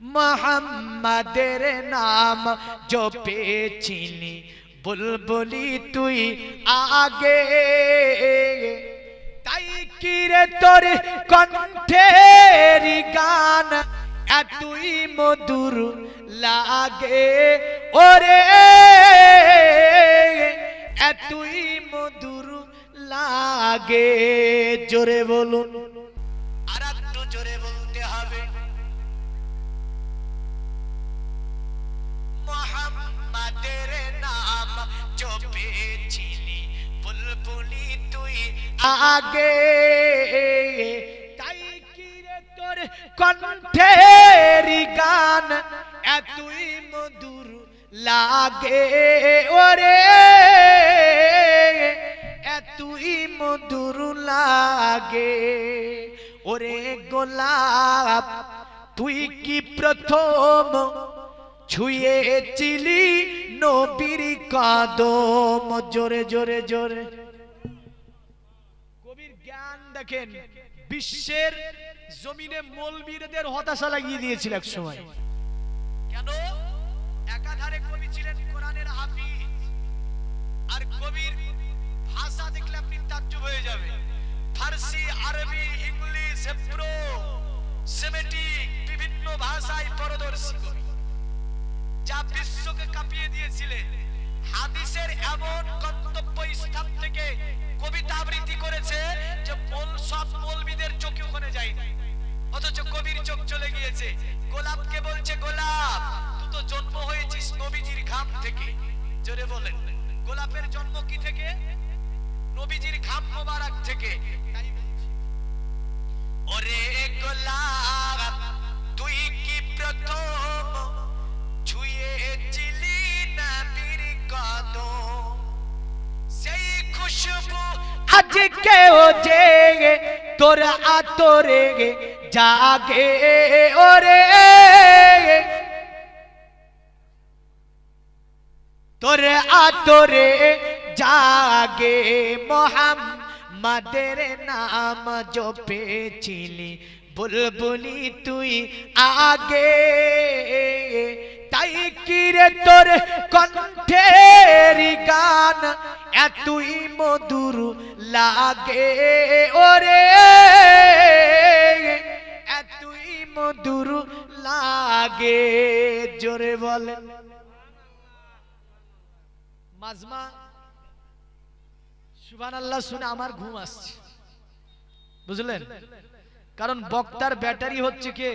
মোহাম্মদের নাম জপে চিনি, বুলবুলি তুই আগে। তাই কিরে তোর কণ্ঠের গান? এতই মধুর লাগে। ওরে, এতই মধুর লাগে। জোরে বলুন। বুলবুলি তুই আগে তাই তোর কণ্ঠের গান? এতই মধুর লাগে ওরে। এতই মধুর লাগে ওরে গোলাপ, তুই কি প্রথম ছুঁয়েছিলি নবীর কদম? জোরে জোরে জোরে। দেখেন, বিশ্বের জমিনে মৌলবীরদের হতাশা লাগিয়ে দিয়েছিল এক সময়। কেন? একাধারে কবি ছিলেন কোরআনের হাফিজ। আর কবির ভাষা দেখলে আপনি তাজ্জব হয়ে যাবে ফার্সি, আরবি, ইংলিশ, হেব্রু, সেমেটিক, বিভিন্ন ভাষায় পারদর্শী কবি। যা বিশ্বকে কাঁপিয়ে দিয়েছিলেন। হাদিসের এমন গন্তব্য স্থান থেকে কবিতা আবৃত্তি করেছে যে মূল সব মৌলবীদের চোখে ওখানে যায়নি। অথচ কবির চোখ চলে গিয়েছে। গোলাপকে বলছে, গোলাপ, তুই তো জন্ম হয়েছিস নবীজির ঘাম থেকে। জোরে বলেন। গোলাপের জন্ম কি থেকে? নবীজির ঘাম মোবারক থেকে। ও জেগে, তোর আতরে জাগে, ওরে। তোর আতরে জাগে মোহাম্মদের নাম জপেছিলি, বুলবুলি তুই আগে। তাই কিরে তোর কণ্ঠের গান? এতই মধুর লাগে ওরে। এতই মধুর লাগে, জোরে বলেন মাজমা সুবান আল্লাহ শুনে আমার ঘুম আসছে। বুঝলেন? কারণ বক্তার ব্যাটারি হচ্ছে কে?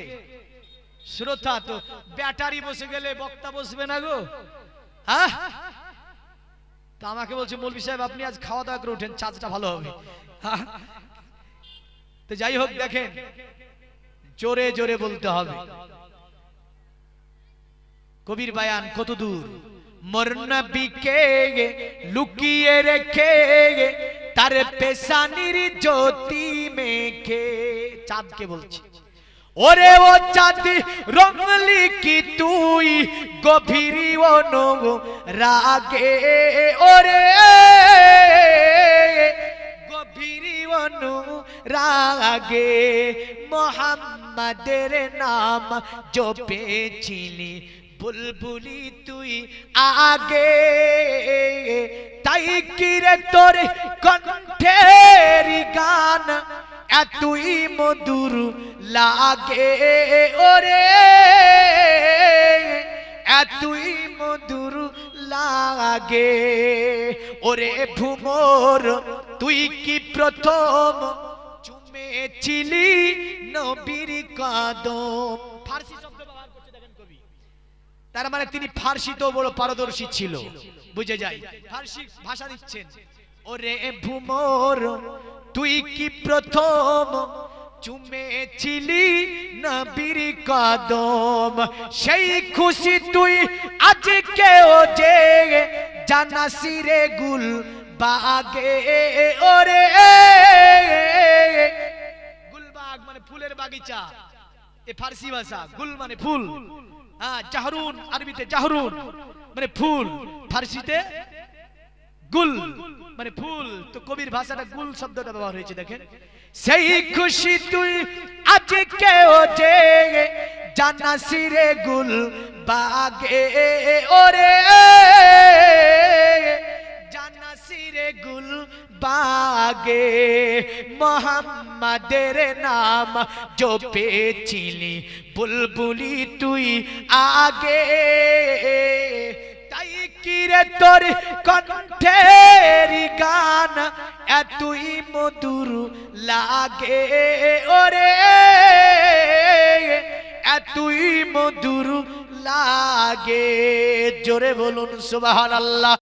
শ্রোতা তো, ব্যাটারি বসে গেলে বক্তা বসবে না গো। হ্যাঁ? তা আমাকে বলছে, মৌলভী সাহেব, আপনি আজ খাওয়া দাওয়া করে উঠেন, চাঁদটা ভালো হবে। হ্যাঁ? তো যাই হোক, দেখেন, জোরে জোরে বলতে হবে। কবির বায়ান, কত দূর? মরনবিকে লুকিয়ে রেখে, তার পেশানির জ্যোতি মেখে, চাঁদকে বলছে। ওরে ও চাঁদ রঙলি কি তুই, গভীর রাগে। ওরে গভীর রাগে, মোহাম্মদের নাম জপেছিলি বুলবুলি তুই আগে। তাই কিরে তোর কণ্ঠের গান? এতই মধুর লাগে ওরে। এতই মধুর লাগে ওরে ভুমোর, তুই কি প্রথম চুমেছিলি নবীর কাদম? ফার্সি শব্দ ব্যবহার করছে, দেখেন কবি। তার মানে তিনি ফার্সিতেও বড় পারদর্শী ছিল। বুঝে যাই ফার্সি ভাষা দিচ্ছেন। ওরে ভুমর, তুই কি প্রথম? চুমে চুমেছিলি নবীর কদম। সেই খুশি তুই আজকে ও যে জানাসি রে গুল বাগে ওরে গুলবাগ মানে ফুলের বাগিচা। এ ফার্সি ভাষা, গুল মানে ফুল। হ্যাঁ জাহরুন, আরবিতে জাহরুন মানে ফুল। ফার্সিতে গুল। মানে ফুল তো কবির ভাষাটা গুল শব্দটা ব্যবহার হয়েছে, দেখেন। সেই খুশি তুই আজকে ও যে জানাসিরে গুল বাগে ওরে। জানাসিরে গুল বাগে, মোহাম্মদের নাম জপেছিলি, বুলবুলি তুই আগে। কিরে তোর কণ্ঠের গান এতই মধুর লাগে। ওরে এতই মধুর লাগে। জোরে বলুন সুবহানাল্লাহ।